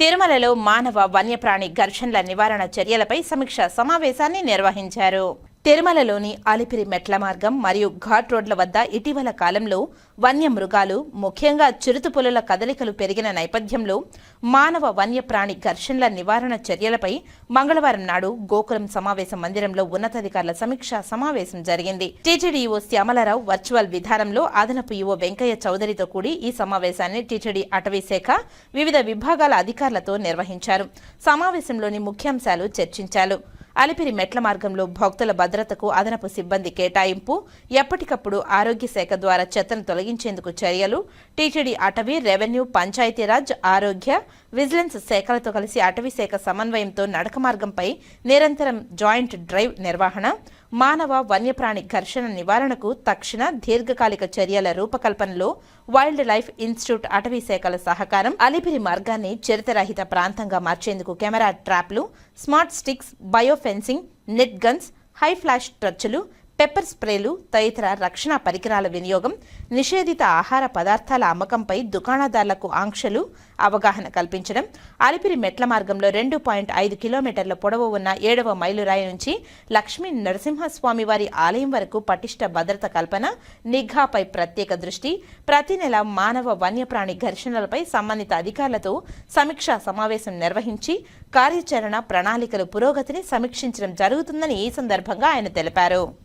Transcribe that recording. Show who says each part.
Speaker 1: తిరుమలలో మానవ వన్యప్రాణి ఘర్షణల నివారణ చర్యలపై సమీక్ష సమావేశాన్ని నిర్వహించారు. తిరుమలలోని అలిపిరి మెట్ల మార్గం మరియు ఘాట్ రోడ్ల వద్ద ఇటీవల కాలంలో వన్యమృగాలు ముఖ్యంగా చిరుతపులుల కదలికలు పెరిగిన నేపథ్యంలో మానవ వన్యప్రాణి ఘర్షణల నివారణ చర్యలపై మంగళవారం నాడు గోకులం సమావేశ మందిరంలో ఉన్నతాధికారుల సమీక్ష సమావేశం జరిగింది. టీటీడీఓ శ్యామలరావు వర్చువల్ విధానంలో అదనపు ఈవో వెంకయ్య చౌదరితో కూడి ఈ సమావేశాన్ని టీటీడీ అటవీశాఖ వివిధ విభాగాల అధికారులతో నిర్వహించారు. సమావేశంలోని ముఖ్యాంశాలు చర్చించారు. అలిపిరి మెట్ల మార్గంలో భక్తుల భద్రతకు అదనపు సిబ్బంది కేటాయింపు ఎప్పటికప్పుడు ఆరోగ్య శాఖ ద్వారా చెత్తను తొలగించేందుకు చర్యలు టీటీడీ అటవీ రెవెన్యూ పంచాయతీరాజ్ ఆరోగ్య విజిలెన్స్ శాఖలతో కలిసి అటవీ శాఖ సమన్వయంతో నడక మార్గంపై నిరంతరం జాయింట్ డ్రైవ్ నిర్వహణ మానవ వన్యప్రాణి ఘర్షణ నివారణకు తక్షణ దీర్ఘకాలిక చర్యల రూపకల్పనలో వైల్డ్ లైఫ్ ఇన్స్టిట్యూట్ అటవీ శాఖల సహకారం అలిపిరి మార్గాన్ని చిరతరహిత ప్రాంతంగా మార్చేందుకు camera ట్రాప్లు smart sticks fencing net guns high flash ట్రచ్చులు pepper స్ప్రేలు తదితర రక్షణ పరికరాల వినియోగం నిషేధిత ఆహార పదార్థాల అమ్మకంపై దుకాణదారులకు ఆంక్షలు అవగాహన కల్పించడం అలిపిరి మెట్ల మార్గంలో రెండు పాయింట్ ఐదు కిలోమీటర్ల పొడవు ఉన్న ఏడవ మైలురాయి నుంచి లక్ష్మీ నరసింహస్వామి వారి ఆలయం వరకు పటిష్ట భద్రత కల్పన నిఘాపై ప్రత్యేక దృష్టి ప్రతి నెల మానవ వన్యప్రాణి ఘర్షణలపై సంబంధిత అధికారులతో సమీక్షా సమావేశం నిర్వహించి కార్యాచరణ ప్రణాళికలు పురోగతిని సమీక్షించడం జరుగుతుందని ఈ సందర్భంగా ఆయన తెలిపారు.